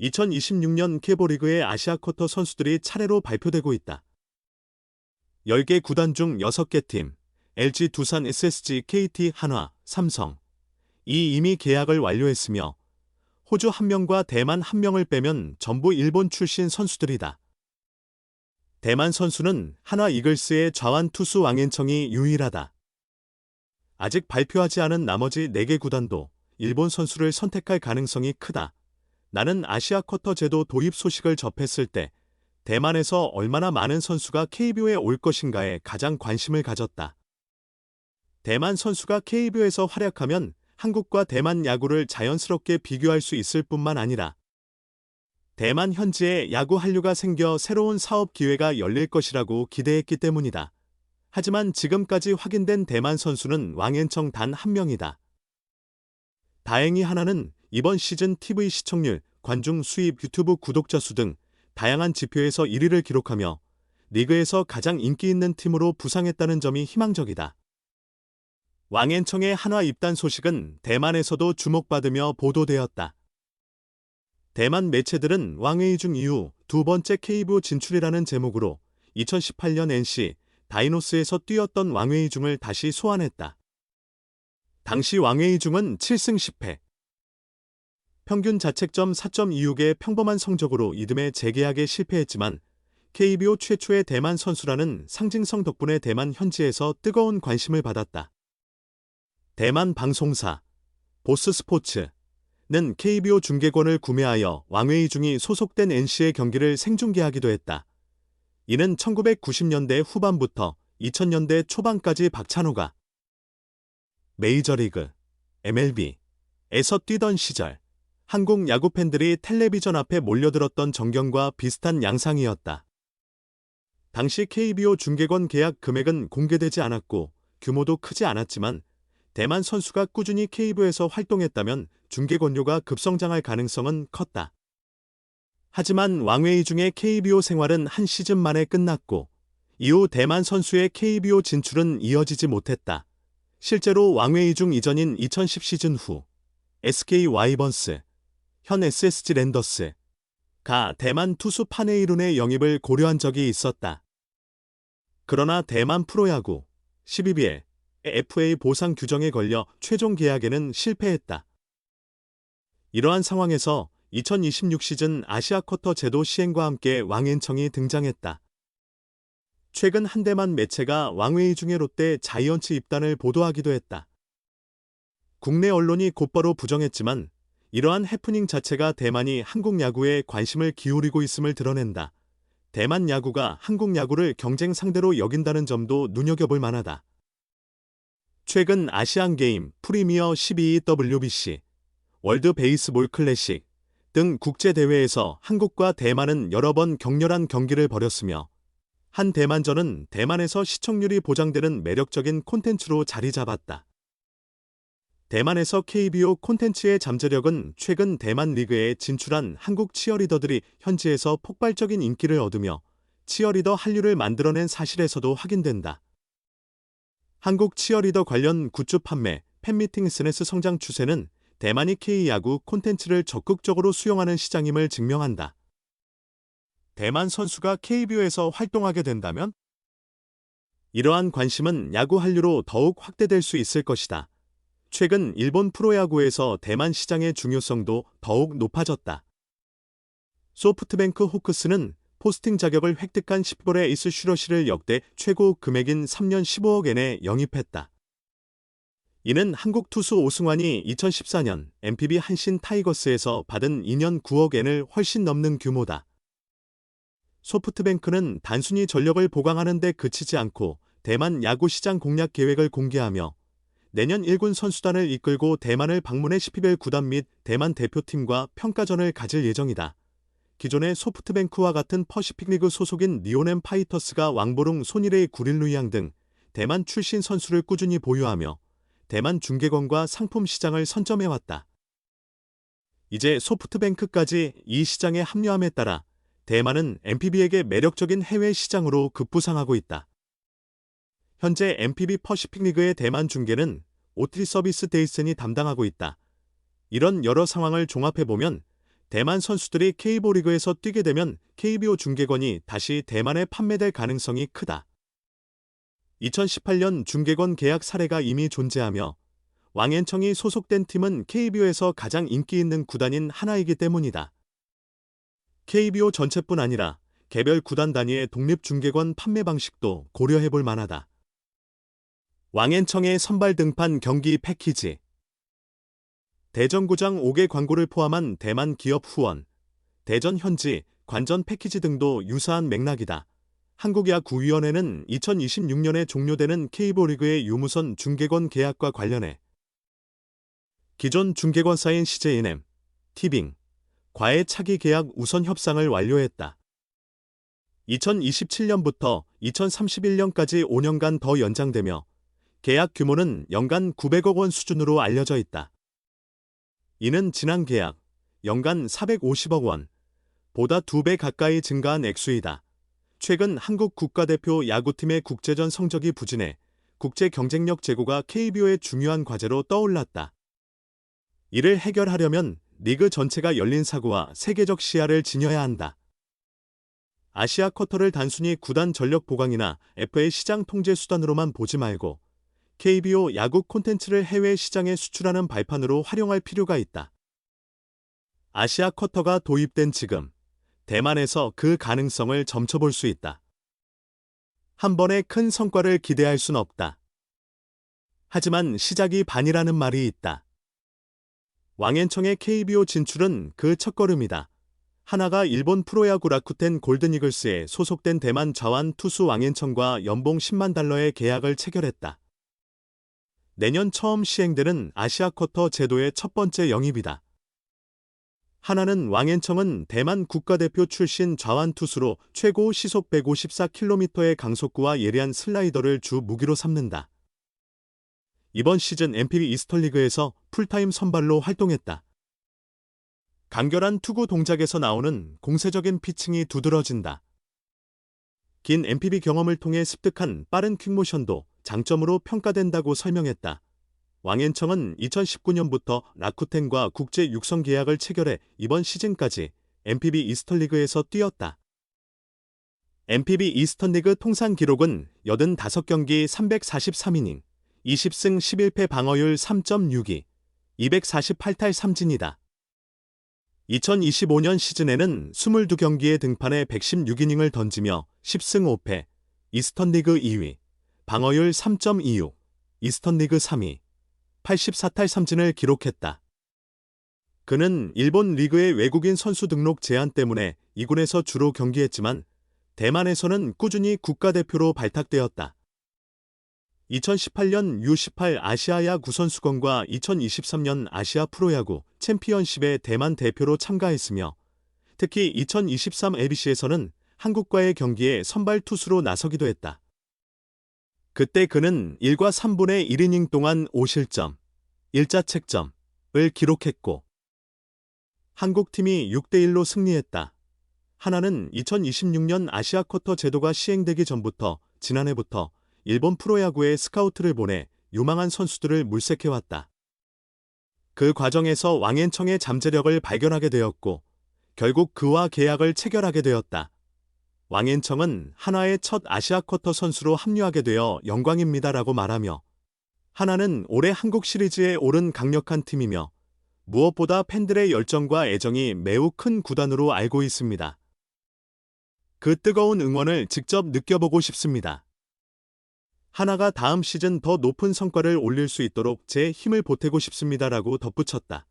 2026년 케보리그의 아시아 쿼터 선수들이 차례로 발표되고 있다. 10개 구단 중 6개 팀, LG, 두산, SSG, KT, 한화, 삼성. 이 이미 계약을 완료했으며 호주 1명과 대만 1명을 빼면 전부 일본 출신 선수들이다. 대만 선수는 한화 이글스의 좌완 투수 왕앤청이 유일하다. 아직 발표하지 않은 나머지 4개 구단도 일본 선수를 선택할 가능성이 크다. 나는 아시아 쿼터 제도 도입 소식을 접했을 때 대만에서 얼마나 많은 선수가 KBO에 올 것인가에 가장 관심을 가졌다. 대만 선수가 KBO에서 활약하면 한국과 대만 야구를 자연스럽게 비교할 수 있을 뿐만 아니라 대만 현지에 야구 한류가 생겨 새로운 사업 기회가 열릴 것이라고 기대했기 때문이다. 하지만 지금까지 확인된 대만 선수는 왕앤청 단 한 명이다. 다행히 하나는 이번 시즌 TV 시청률, 관중 수입, 유튜브 구독자 수 등 다양한 지표에서 1위를 기록하며 리그에서 가장 인기 있는 팀으로 부상했다는 점이 희망적이다. 왕앤청의 한화 입단 소식은 대만에서도 주목받으며 보도되었다. 대만 매체들은 왕웨이중 이후 두 번째 KBO 진출이라는 제목으로 2018년 NC 다이노스에서 뛰었던 왕웨이중을 다시 소환했다. 당시 왕웨이중은 7승 10패, 평균 자책점 4.26의 평범한 성적으로 이듬해 재계약에 실패했지만 KBO 최초의 대만 선수라는 상징성 덕분에 대만 현지에서 뜨거운 관심을 받았다. 대만 방송사 보스 스포츠는 KBO 중계권을 구매하여 왕웨이 중이 소속된 NC의 경기를 생중계하기도 했다. 이는 1990년대 후반부터 2000년대 초반까지 박찬호가 메이저리그, MLB에서 뛰던 시절 한국 야구 팬들이 텔레비전 앞에 몰려들었던 전경과 비슷한 양상이었다. 당시 KBO 중계권 계약 금액은 공개되지 않았고 규모도 크지 않았지만 대만 선수가 꾸준히 KBO에서 활동했다면 중계권료가 급성장할 가능성은 컸다. 하지만 왕웨이 중의 KBO 생활은 한 시즌 만에 끝났고 이후 대만 선수의 KBO 진출은 이어지지 못했다. 실제로 왕웨이 중 이전인 2010 시즌 후 SK 와이번스, 현 SSG 랜더스, 가 대만 투수 파네이룬의 영입을 고려한 적이 있었다. 그러나 대만 프로야구 12BL FA 보상 규정에 걸려 최종 계약에는 실패했다. 이러한 상황에서 2026 시즌 아시아 쿼터 제도 시행과 함께 왕앤청이 등장했다. 최근 한 대만 매체가 왕웨이 중의 롯데 자이언츠 입단을 보도하기도 했다. 국내 언론이 곧바로 부정했지만 이러한 해프닝 자체가 대만이 한국 야구에 관심을 기울이고 있음을 드러낸다. 대만 야구가 한국 야구를 경쟁 상대로 여긴다는 점도 눈여겨볼 만하다. 최근 아시안 게임, 프리미어 12 WBC, 월드 베이스볼 클래식 등 국제 대회에서 한국과 대만은 여러 번 격렬한 경기를 벌였으며 한 대만전은 대만에서 시청률이 보장되는 매력적인 콘텐츠로 자리 잡았다. 대만에서 KBO 콘텐츠의 잠재력은 최근 대만 리그에 진출한 한국 치어리더들이 현지에서 폭발적인 인기를 얻으며 치어리더 한류를 만들어낸 사실에서도 확인된다. 한국 치어리더 관련 굿즈 판매, 팬미팅 스네스 성장 추세는 대만이 K야구 콘텐츠를 적극적으로 수용하는 시장임을 증명한다. 대만 선수가 KBO에서 활동하게 된다면 이러한 관심은 야구 한류로 더욱 확대될 수 있을 것이다. 최근 일본 프로야구에서 대만 시장의 중요성도 더욱 높아졌다. 소프트뱅크 호크스는 포스팅 자격을 획득한 10볼의 에이스 슈러시를 역대 최고 금액인 3년 15억 엔에 영입했다. 이는 한국 투수 오승환이 2014년 MPB 한신 타이거스에서 받은 2년 9억 엔을 훨씬 넘는 규모다. 소프트뱅크는 단순히 전력을 보강하는 데 그치지 않고 대만 야구 시장 공략 계획을 공개하며 내년 1군 선수단을 이끌고 대만을 방문해 10피벨 구단 및 대만 대표팀과 평가전을 가질 예정이다. 기존의 소프트뱅크와 같은 퍼시픽리그 소속인 리오넨 파이터스가 왕보룽 손일의 구릴루이앙 등 대만 출신 선수를 꾸준히 보유하며 대만 중계권과 상품 시장을 선점해왔다. 이제 소프트뱅크까지 이 시장에 합류함에 따라 대만은 MPB에게 매력적인 해외 시장으로 급부상하고 있다. 현재 MPB 퍼시픽 리그의 대만 중계는 OT 서비스 데이슨이 담당하고 있다. 이런 여러 상황을 종합해보면 대만 선수들이 KBO 리그에서 뛰게 되면 KBO 중계권이 다시 대만에 판매될 가능성이 크다. 2018년 중계권 계약 사례가 이미 존재하며 왕앤청이 소속된 팀은 KBO에서 가장 인기 있는 구단인 하나이기 때문이다. KBO 전체뿐 아니라 개별 구단 단위의 독립 중계권 판매 방식도 고려해 볼 만하다. 왕앤청의 선발 등판 경기 패키지 대전구장 5개 광고를 포함한 대만 기업 후원, 대전 현지, 관전 패키지 등도 유사한 맥락이다. 한국야구위원회는 2026년에 종료되는 KBO 리그의 유무선 중계권 계약과 관련해 기존 중계권사인 CJNM, 티빙, 과의 차기 계약 우선 협상을 완료했다. 2027년부터 2031년까지 5년간 더 연장되며 계약 규모는 연간 900억 원 수준으로 알려져 있다. 이는 지난 계약 연간 450억 원, 보다 2배 가까이 증가한 액수이다. 최근 한국 국가대표 야구팀의 국제전 성적이 부진해 국제 경쟁력 제고가 KBO의 중요한 과제로 떠올랐다. 이를 해결하려면 리그 전체가 열린 사고와 세계적 시야를 지녀야 한다. 아시아 쿼터를 단순히 구단 전력 보강이나 FA 시장 통제 수단으로만 보지 말고 KBO 야구 콘텐츠를 해외 시장에 수출하는 발판으로 활용할 필요가 있다. 아시아 쿼터가 도입된 지금 대만에서 그 가능성을 점쳐볼 수 있다. 한 번에 큰 성과를 기대할 순 없다. 하지만 시작이 반이라는 말이 있다. 왕앤청의 KBO 진출은 그 첫걸음이다. 하나가 일본 프로야구 라쿠텐 골든이글스에 소속된 대만 좌완 투수 왕앤청과 연봉 10만 달러의 계약을 체결했다. 내년 처음 시행되는 아시아 쿼터 제도의 첫 번째 영입이다. 하나는 왕앤청은 대만 국가대표 출신 좌완 투수로 최고 시속 154km의 강속구와 예리한 슬라이더를 주 무기로 삼는다. 이번 시즌 MPB 이스터리그에서 풀타임 선발로 활동했다. 간결한 투구 동작에서 나오는 공세적인 피칭이 두드러진다. 긴 MPB 경험을 통해 습득한 빠른 퀵모션도 장점으로 평가된다고 설명했다. 왕앤청은 2019년부터 라쿠텐과 국제 육성 계약을 체결해 이번 시즌까지 MPB 이스턴리그에서 뛰었다. MPB 이스턴리그 통산 기록은 85경기 343이닝, 20승 11패 방어율 3.62, 248탈 3진이다. 2025년 시즌에는 22경기에 등판해 116이닝을 던지며 10승 5패, 이스턴리그 2위, 방어율 3.26, 이스턴리그 3위, 84탈 3진을 기록했다. 그는 일본 리그의 외국인 선수 등록 제한 때문에 2군에서 주로 경기했지만 대만에서는 꾸준히 국가대표로 발탁되었다. 2018년 U18 아시아야 구 선수권과 2023년 아시아 프로야구 챔피언십의 대만 대표로 참가했으며 특히 2023 ABC에서는 한국과의 경기에 선발 투수로 나서기도 했다. 그때 그는 1과 3분의 1이닝 동안 5실점, 1자책점을 기록했고 한국팀이 6대1로 승리했다. 하나는 2026년 아시아 쿼터 제도가 시행되기 전부터 지난해부터 일본 프로야구에 스카우트를 보내 유망한 선수들을 물색해왔다. 그 과정에서 왕앤청의 잠재력을 발견하게 되었고 결국 그와 계약을 체결하게 되었다. 왕앤청은 하나의 첫 아시아 쿼터 선수로 합류하게 되어 영광입니다라고 말하며 하나는 올해 한국 시리즈에 오른 강력한 팀이며 무엇보다 팬들의 열정과 애정이 매우 큰 구단으로 알고 있습니다. 그 뜨거운 응원을 직접 느껴보고 싶습니다. 하나가 다음 시즌 더 높은 성과를 올릴 수 있도록 제 힘을 보태고 싶습니다라고 덧붙였다.